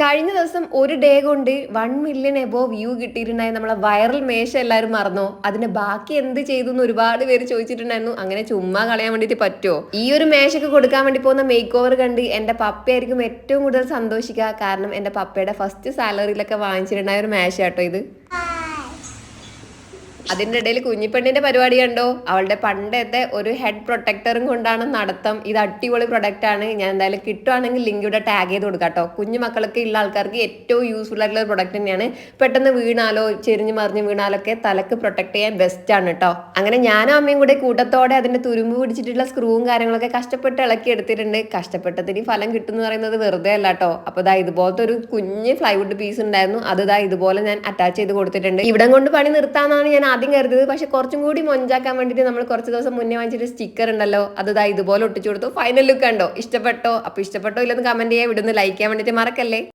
കഴിഞ്ഞ ദിവസം ഒരു ഡേ കൊണ്ട് വൺ മില്യൺ എബോ വ്യൂ കിട്ടിയിട്ടുണ്ടായി നമ്മളെ വൈറൽ മേശ എല്ലാവരും മറന്നോ? അതിന്റെ ബാക്കി എന്ത് ചെയ്തു എന്ന് ഒരുപാട് പേര് ചോദിച്ചിട്ടുണ്ടായിരുന്നു. അങ്ങനെ ചുമ്മാ കളയാൻ വേണ്ടിയിട്ട് പറ്റുമോ ഈ ഒരു മേശക്ക് കൊടുക്കാൻ വേണ്ടി പോകുന്ന മേക്ക് ഓവർ കണ്ട് എന്റെ പപ്പയായിരിക്കും ഏറ്റവും കൂടുതൽ സന്തോഷിക്കുക. കാരണം എന്റെ പപ്പയുടെ ഫസ്റ്റ് സാലറിയിലൊക്കെ വാങ്ങിച്ചിട്ടുണ്ടായ ഒരു മേശ കേട്ടോ ഇത്. അതിന്റെ ഇടയിൽ കുഞ്ഞിപ്പെണ്ണിന്റെ പരിപാടി കണ്ടോ? അവളുടെ പണ്ടത്തെ ഒരു ഹെഡ് പ്രൊട്ടക്ടറും കൊണ്ടാണ് നടത്തം. ഇത് അടിപൊളി പ്രൊഡക്റ്റ് ആണ്. ഞാൻ എന്തായാലും കിട്ടുവാണെങ്കിൽ ലിങ്ക് ഇവിടെ ടാഗ് ചെയ്ത് കൊടുക്കാം കേട്ടോ. കുഞ്ഞു മക്കൾക്ക് ഉള്ള ആൾക്കാർക്ക് ഏറ്റവും യൂസ്ഫുൾ ആയിട്ടുള്ള പ്രൊഡക്റ്റ് തന്നെയാണ്. പെട്ടെന്ന് വീണാലോ ചെരിഞ്ഞ് മറിഞ്ഞ് വീണാലൊക്കെ തലക്ക് പ്രൊട്ടക്ട് ചെയ്യാൻ ബെസ്റ്റ് ആണ് കേട്ടോ. അങ്ങനെ ഞാനും അമ്മയും കൂടെ കൂട്ടത്തോടെ അതിന്റെ തുരുമ്പ് പിടിച്ചിട്ടുള്ള സ്ക്രൂവും കാര്യങ്ങളൊക്കെ കഷ്ടപ്പെട്ട് ഇളക്കി എടുത്തിട്ടുണ്ട്. കഷ്ടപ്പെട്ടതിന് ഫലം കിട്ടും എന്ന് പറയുന്നത് വെറുതെ അല്ല കേട്ടോ. അപ്പൊ ഇതാ ഇതുപോലത്തെ ഒരു കുഞ്ഞ് ഫ്ലൈവുഡ് പീസ് ഉണ്ടായിരുന്നു. അത് ഇതാ ഇതുപോലെ ഞാൻ അറ്റാച്ച് ചെയ്ത് കൊടുത്തിട്ടുണ്ട്. ഇവിടം കൊണ്ട് പണി നിർത്താന്നാണ് ഞാൻ ആദ്യം കരുതിയത് പക്ഷെ കുറച്ചും കൂടി മൊഞ്ചാക്കാൻ വേണ്ടിയിട്ട് നമ്മൾ കുറച്ച് ദിവസം മുന്നേ വാങ്ങിച്ചിട്ട് സ്റ്റിക്കർ ഉണ്ടല്ലോ അത് ഇതാ ഇതുപോലെ ഒട്ടിച്ചു കൊടുത്തു. ഫൈനൽ ലുക്ക് കണ്ടോ? ഇഷ്ടപ്പെട്ടോ? അപ്പൊ ഇഷ്ടപ്പെട്ടോ ഇല്ലെന്ന് കമന്റ് ചെയ്യാൻ വിടുന്ന്. ലൈക്ക് ചെയ്യാൻ വേണ്ടിയിട്ട് മറക്കല്ലേ?